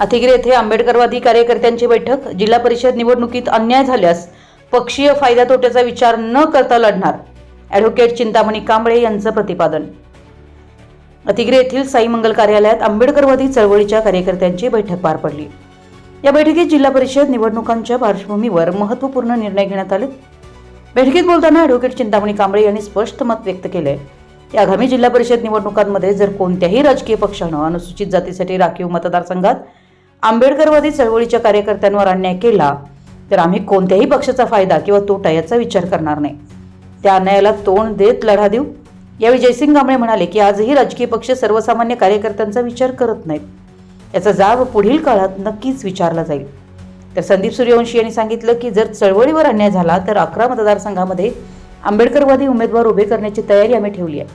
अतिगिरी येथे आंबेडकरवादी कार्यकर्त्यांची बैठक जिल्हा परिषद निवडणुकीत अन्याय झाल्यास पक्षीय फायदा तोट्याचा विचार न करता लढणार. ॲडव्होकेट चिंतामणी कांबळे यांचं प्रतिपादन. अतिगिरी येथील साई मंगल कार्यालयात आंबेडकरवादी चळवळीच्या कार्यकर्त्यांची बैठक पार पडली. या बैठकीत जिल्हा परिषद निवडणुकांच्या पार्श्वभूमीवर महत्त्वपूर्ण निर्णय घेण्यात आले. बैठकीत बोलताना ॲडव्होकेट चिंतामणी कांबळे यांनी स्पष्ट मत व्यक्त केलंय की आगामी जिल्हा परिषद निवडणुकांमध्ये जर कोणत्याही राजकीय पक्षानं अनुसूचित जातीसाठी राखीव मतदारसंघात आंबेडकरवादी चळवळीच्या कार्यकर्त्यांवर अन्याय केला तर आम्ही कोणत्याही पक्षाचा फायदा किंवा तोटा याचा विचार करणार नाही. त्या अन्यायाला तोंड देत लढा देऊ. यावेळी जयसिंग कांबळे म्हणाले की आजही राजकीय पक्ष सर्वसामान्य कार्यकर्त्यांचा विचार करत नाहीत. याचा जाब पुढील काळात नक्कीच विचारला जाईल. तर संदीप सूर्यवंशी यांनी सांगितलं की जर चळवळीवर अन्याय झाला तर अकरा मतदारसंघामध्ये आंबेडकरवादी उमेदवार उभे करण्याची तयारी आम्ही ठेवली आहे.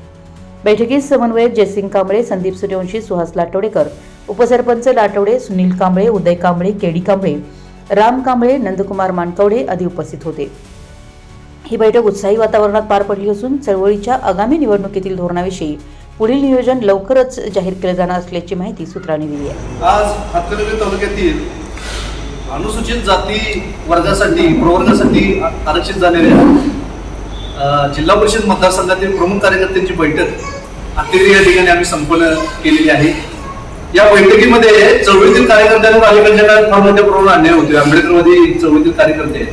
बैठकीत समन्वयक जयसिंग कांबळे संदीप सूर्यवंशी सुहास लाटोडेकर उपसरपंच लाटवडे सुनील कांबळे उदय कांबळे केडी कांबळे राम कांबळे नंदकुमार मानकवडे आदी उपस्थित होते. ही बैठक उत्साही वातावरणात पार पडली असून चळवळीच्या आगामी निवडणुकीतील धोरणाविषयी पुढील नियोजन लवकरच जाहीर केलं जाणार असल्याची माहिती सूत्रांनी दिली आहे. आज हातकणंगले तालुक्यातील अनुसूचित जाती वर्गासाठी प्रवर्गासाठी आरक्षित झालेल्या जिल्हा परिषद मतदारसंघातील प्रमुख कार्यकर्त्यांची बैठक अखेर या ठिकाणी आम्ही संपन्न केलेली आहे. या बैठकीमध्ये चळवळीतील कार्यकर्त्यांवर अलीकडच्या काळात फार मोठ्या प्रमाणात होते आंबेडकरमध्ये चळवळीतील कार्यकर्ते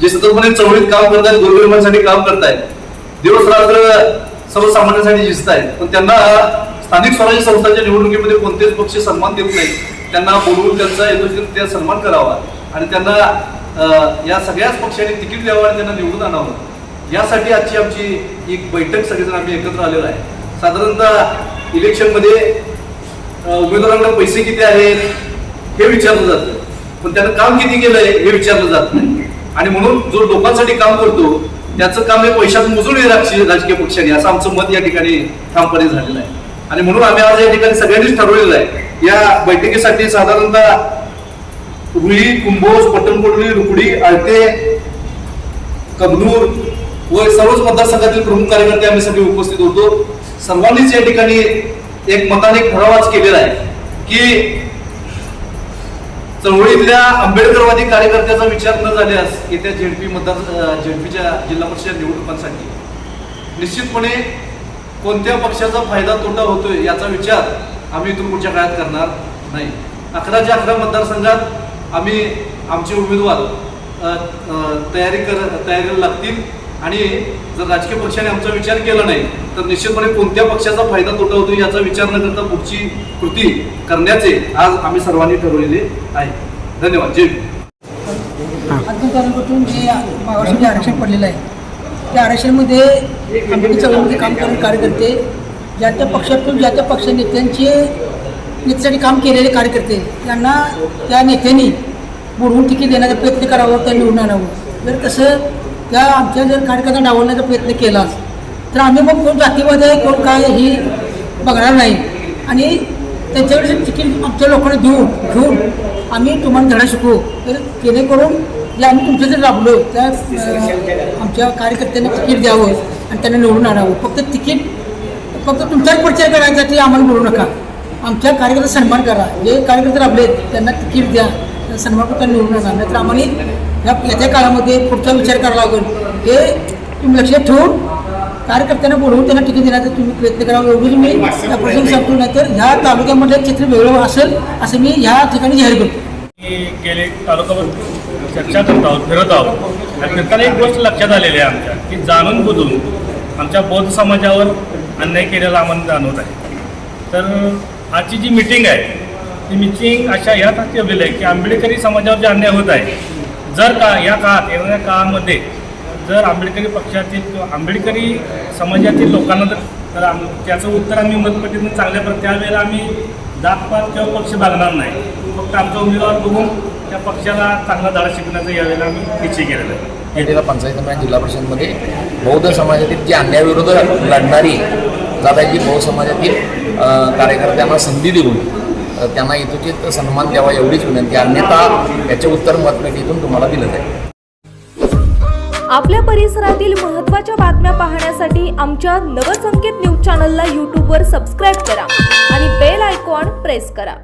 जे सततपणे चळवळीत काम करतायत गोरगरिबांसाठी काम करतायत. दिवस रात्र सर्वसामान्यांसाठी झिजत आहेत पण त्यांना स्थानिक स्वराज्य संस्थांच्या निवडणुकीमध्ये कोणतेच पक्ष सन्मान देत नाहीत. त्यांना बोलवून त्यांचा यथोचित सन्मान करावा. आणि त्यांना या सगळ्याच पक्षांनी तिकीट द्यावं आणि त्यांना निवडून आणावं. यासाठी आजची आमची एक बैठक सगळेजण आम्ही एकत्र आलेलो आहे. साधारणतः इलेक्शनमध्ये उमेदवारांना पैसे किती आहेत हे विचारलं जातं पण त्यानं काम किती केलंय हे विचारलं जात नाही. आणि म्हणून जो लोकांसाठी काम करतो त्याचं काम हे पैशात मोजून राजकीय राजकीय असं आमचं मत या ठिकाणी ठामपणे झालेलं आहे. आणि म्हणून आम्ही आज या ठिकाणी सगळ्यांनीच ठरवलेलं आहे या बैठकीसाठी साधारणतः रुई कुंभोज पटणकोडली रुकडी आळते कबनूर व सर्वच मतदारसंघातील प्रमुख कार्यकर्ते आम्ही सगळे उपस्थित होतो. सर्वांनीच या ठिकाणी एक मताने एक केलेला आहे की चळवळीतल्या आंबेडकरवादी कार्यकर्त्याचा विचार न झाल्यास येत्या झेडपी मतदार झेडपीच्या जिल्हा परिषद निवडणुकांसाठी निश्चितपणे कोणत्या पक्षाचा फायदा तोटा होतोय याचा विचार आम्ही इथून पुढच्या काळात करणार नाही. अकराच्या अकरा मतदारसंघात आम्ही आमचे उमेदवार तयारी कर तयारीला लागतील. आणि जर राजकीय पक्षाने आमचा विचार केला नाही तर निश्चितपणे कोणत्या पक्षाचा फायदा तोटा होतो याचा विचार न करता पुढची कृती करण्याचे आज आम्ही सर्वांनी ठरवलेले आहे. धन्यवाद. जे मागासवर्गीय जे आरक्षण पडलेलं आहे. त्या आरक्षणामध्ये आंबेडकर चळवळीमध्ये काम करणारे कार्यकर्ते ज्या त्या पक्षातून ज्या त्या पक्ष नेत्यांचे नेत्यासाठी काम केलेले कार्यकर्ते यांना त्या नेत्यांनी बोलवून तिकीट देण्याचा प्रयत्न करावा त्या निवडून आणावं. जर तसं त्या आमच्या जर कार्यकर्त्यांना डावलण्याचा प्रयत्न केलाच तर आम्ही मग कोण जातीवाद आहे कोण काय ही बघणार नाही. आणि त्यांच्याकडे तिकीट आमच्या लोकांना देऊ घेऊन आम्ही तुम्हाला धडा शिकवू. तर जेणेकरून जे आम्ही तुमच्या जर राबलो त्या आमच्या कार्यकर्त्यांना तिकीट द्यावं आणि त्यांना निवडून आणावं. फक्त तिकीट फक्त तुमच्याच प्रचार करायचा ते आम्हाला बोलू नका. आमच्या कार्यकर्ता सन्मान करा. जे कार्यकर्ते राबले त्यांना तिकीट द्या. सन्मान त्यांना निवडून आणा. नाहीतर आम्हाला ह्या येत्या काळामध्ये पुढचा विचार करावा लागेल. हे तुम्ही लक्षात ठेवून कार्यकर्त्यांना बोलवून त्यांना तिकीट देण्याचा तुम्ही प्रयत्न करावा एवढंच मी या प्रसंग सांगतो नाही तर ह्या तालुक्यामध्ये चित्र वेगळं असेल असं मी ह्या ठिकाणी जाहीर करतो. गेले तालुक्यावर चर्चा करत आहोत फिरत आहोत. आणि फिरताना एक गोष्ट लक्षात आलेली आहे आमच्या की जाणून बुजून आमच्या बौद्ध समाजावर अन्याय केलेला आम्हाला जाणवत आहे. तर आजची जी मिटिंग आहे ती मिटिंग अशा ह्या ठेवलेली आहे की आंबेडकरी समाजावर जे अन्याय होत आहे जर का या काळात येणाऱ्या काळामध्ये जर आंबेडकरी पक्षातील किंवा आंबेडकरी समाजातील लोकांना जर तर आम त्याचं उत्तर आम्ही मतपट्टीतून चांगल्या प्रकारे त्यावेळेला आम्ही जातपात किंवा पक्ष बघणार नाही. फक्त आमचा उमेदवार बघून त्या पक्षाला चांगला धडा शिकण्याचा यावेळेला आम्ही निश्चय केलेला आहे. पेठेला पंचायत समिती जिल्हा परिषदमध्ये बौद्ध समाजातील जी अन्यायाविरुद्ध लढणारी जाताची बौद्ध समाजातील कार्यकर्त्यांना संधी देऊन त्यांना यथोचित सन्मान द्यावा एवढीच विनंती अन्यथा याचे उत्तर मतपेटीतून तुम्हाला दिलं जाईल. आपल्या परिसरातील महत्त्वाच्या बातम्या पाहण्यासाठी आमच्या नवसंकेत न्यूज चॅनलला यूट्यूबवर सबस्क्राईब करा आणि बेल आयकॉन प्रेस करा.